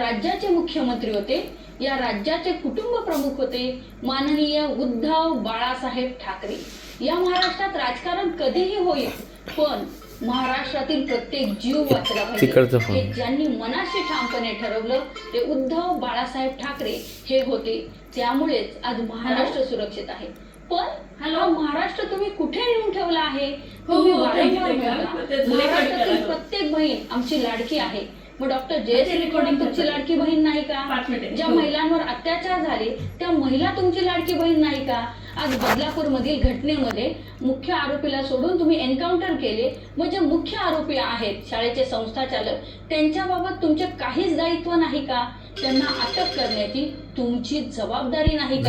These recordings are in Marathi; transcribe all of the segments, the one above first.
राज्याचे मुख्यमंत्री होते या राज्याचे कुटुंब प्रमुख होते माननीय उद्धव बाळासाहेब ठाकरे या महाराष्ट्रात राजकारण कधीही होईल पण महाराष्ट्रातील प्रत्येक जीव वाचला पाहिजे. हे ज्यांनी मनाशी ठामपणे ठरवलं ते उद्धव बाळासाहेब ठाकरे हे होते त्यामुळेच आज महाराष्ट्र सुरक्षित आहे पण हा महाराष्ट्र तुम्ही कुठे नेऊन ठेवला आहे हो, तुम्ही हो, वारंवार thank you, thank you. बोलता. ते जुने महाराष्ट्रातील करा. प्रत्येक बहीण आमची लाडकी आहे मग डॉक्टर जयश्री recording तुमची. लाडकी बहीण नाही का पाच मिनिटे. ज्या हो. महिलांवर अत्याचार झाले त्या महिला तुमची लाडकी बहीण नाही का आज बदलापूर मधील घटनेमध्ये मुख्य आरोपीला सोडून तुम्ही एन्काउंटर केले मग जे मुख्य आरोपी आहेत शाळेचे संस्थाचालक त्यांच्याबाबत तुमचे काहीच दायित्व नाही का त्यांना अटक करण्याची तुमची जबाबदारी नाही का.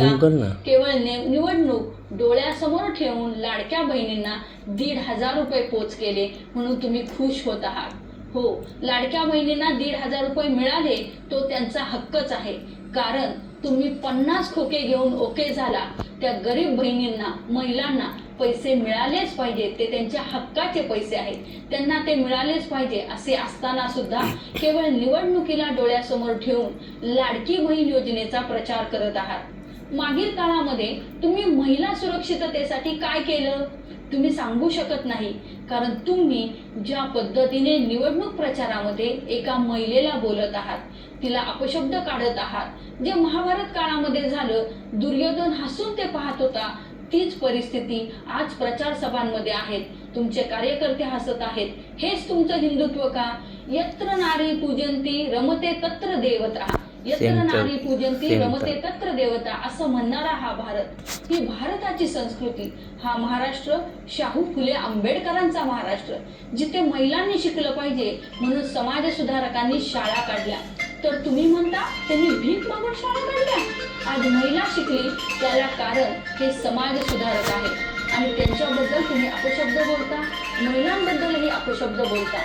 केवळ ने- निवडणूक डोळ्यासमोर ठेवून लाडक्या बहिणींना दीड हजार रुपये पोच केले म्हणून तुम्ही खुश होत आहात हो लाडक्या बहिणींना दीड हजार रुपये मिळाले तो त्यांचा हक्कच आहे. कारण तुम्ही पन्नास खोके घेऊन ओके झाला. त्या गरीब बहिणींना महिलांना पैसे मिळालेच पाहिजे ते त्यांच्या हक्काचे पैसे आहेत. त्यांना ते मिळालेच पाहिजे असे असताना सुद्धा केवळ निवडणुकीला डोळ्यासमोर ठेवून लाडकी बहीण योजनेचा प्रचार करत आहात. मागील काळामध्ये तुम्ही महिला सुरक्षिततेसाठी काय केलं? तुम्ही सांगू शकत नाही. कारण तुम्ही ज्या पद्धतीने निवडणूक प्रचारामध्ये एका महिलेला बोलत आहात तिला अपशब्द काढत आहात जे महाभारत काळामध्ये झालं दुर्योधन हसून ते पाहत होता तीच परिस्थिती आज प्रचार सभांमध्ये आहेत. तुमचे कार्यकर्ते हसत आहेत. हेच तुमचं हिंदुत्व का? यत्र नारी पूजंती रमते तत्र देवता. यत्र. नारी पूजंती. रमते तत्र देवता असं म्हणणारा हा भारत. ही भारताची संस्कृती. हा महाराष्ट्र शाहू फुले आंबेडकरांचा महाराष्ट्र. जिथे महिलांनी शिकलं पाहिजे म्हणून समाज सुधारकांनी शाळा काढल्या. तर तुम्ही म्हणता त्यांनी भीक मागून शाळा काढल्या? आज महिला शिकली त्याला कारण हे समाज सुधारक आहे. आणि त्यांच्याबद्दल तुम्ही अपशब्द बोलता महिलांबद्दलही अपशब्द बोलता.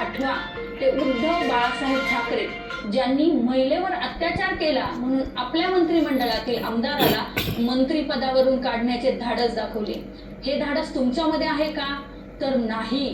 आठवा ते उद्धव बाळासाहेब ठाकरे ज्यांनी महिलेवर अत्याचार केला म्हणून आपल्या मंत्रिमंडळातील आमदाराला मंत्रिपदावरून काढण्याचे धाडस दाखवले. हे धाडस तुमच्यामध्ये आहे का? तर नाही.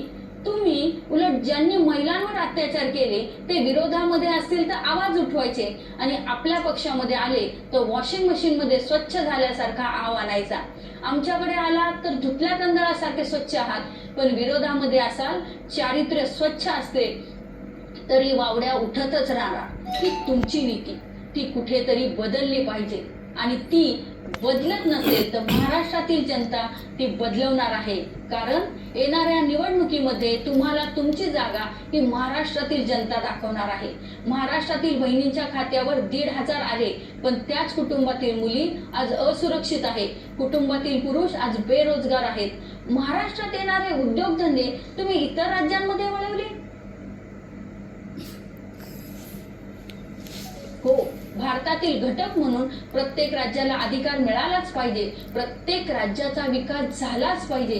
तुम्ही उलट ज्यांनी महिलांवर अत्याचार केले ते विरोधामध्ये असतील तर आवाज उठवायचे आणि आपल्या पक्षामध्ये आले तर वॉशिंग मशीन मध्ये स्वच्छ झाल्यासारखा आव आणायचा आमच्याकडे आला तर धुतल्या तांदळासारखे स्वच्छ आहात पण विरोधामध्ये असाल चारित्र्य स्वच्छ असते. तरी वावड्या उठतच राहणार. ही तुमची नीती. ती कुठेतरी बदलली पाहिजे. आणि ती बदलत नसेल तर महाराष्ट्रातील जनता ती बदलवणार आहे. कारण येणाऱ्या निवडणुकीमध्ये तुम्हाला तुमची जागा ही महाराष्ट्रातील जनता दाखवणार आहे. महाराष्ट्रातील बहिणींच्या खात्यावर दीड हजार आले पण त्याच कुटुंबातील मुली आज असुरक्षित आहे कुटुंबातील पुरुष आज बेरोजगार आहेत. महाराष्ट्रात येणारे उद्योगधंदे तुम्ही इतर राज्यांमध्ये वळवले हो भारतातील घटक म्हणून प्रत्येक राज्याला अधिकार मिळालाच पाहिजे. प्रत्येक राज्याचा विकास झालाच पाहिजे.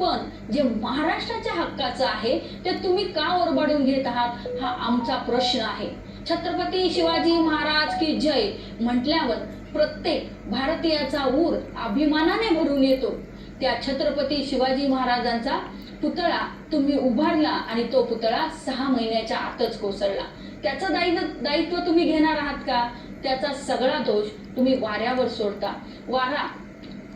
पण जे महाराष्ट्राच्या हक्काचं आहे ते तुम्ही का ओरबाडून घेत आहात? हा आमचा प्रश्न आहे. छत्रपती शिवाजी महाराज की जय म्हटल्यावर प्रत्येक भारतीयाचा ऊर अभिमानाने भरून येतो. त्या छत्रपती शिवाजी महाराजांचा पुतळा तुम्ही उभारला आणि तो पुतळा सहा महिन्याच्या आतच कोसळला. त्याचं दायित्व दायित्व तुम्ही घेणार आहात का? त्याचा सगळा दोष तुम्ही वाऱ्यावर सोडता. वारा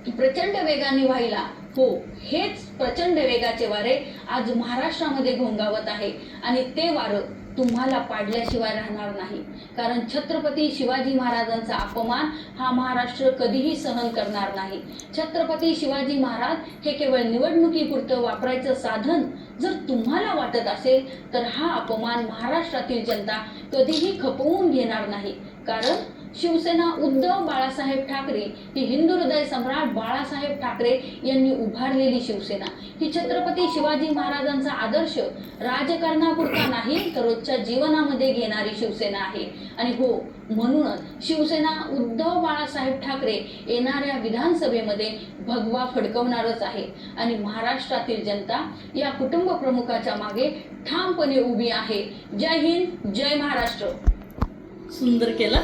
प्रचंड वेगाने व्हायला हो हेच प्रचंड वेगाचे वारे आज महाराष्ट्रामध्ये घोंगावत आहे. आणि ते वारं तुम्हाला पाडल्याशिवाय राहणार नाही. कारण छत्रपती शिवाजी महाराजांचा अपमान हा महाराष्ट्र कधीही सहन करणार नाही. छत्रपती शिवाजी महाराज हे केवळ निवडणुकीपुरतं वापरायचं साधन जर तुम्हाला वाटत असेल तर हा अपमान महाराष्ट्रातील जनता कधीही खपवून घेणार नाही. कारण शिवसेना उद्धव बाळासाहेब ठाकरे ही हिंदू हृदय सम्राट बाळासाहेब ठाकरे यांनी उभारलेली शिवसेना. ही छत्रपती शिवाजी महाराजांचा आदर्श राजकारणापुरता नाही तर रोजच्या जीवनामध्ये घेणारी शिवसेना आहे. आणि हो म्हणूनच शिवसेना उद्धव बाळासाहेब ठाकरे येणाऱ्या विधानसभेमध्ये भगवा फडकवणारच आहे. आणि महाराष्ट्रातील जनता या कुटुंब प्रमुखाच्या मागे ठामपणे उभी आहे. जय हिंद जय महाराष्ट्र. सुंदर केला.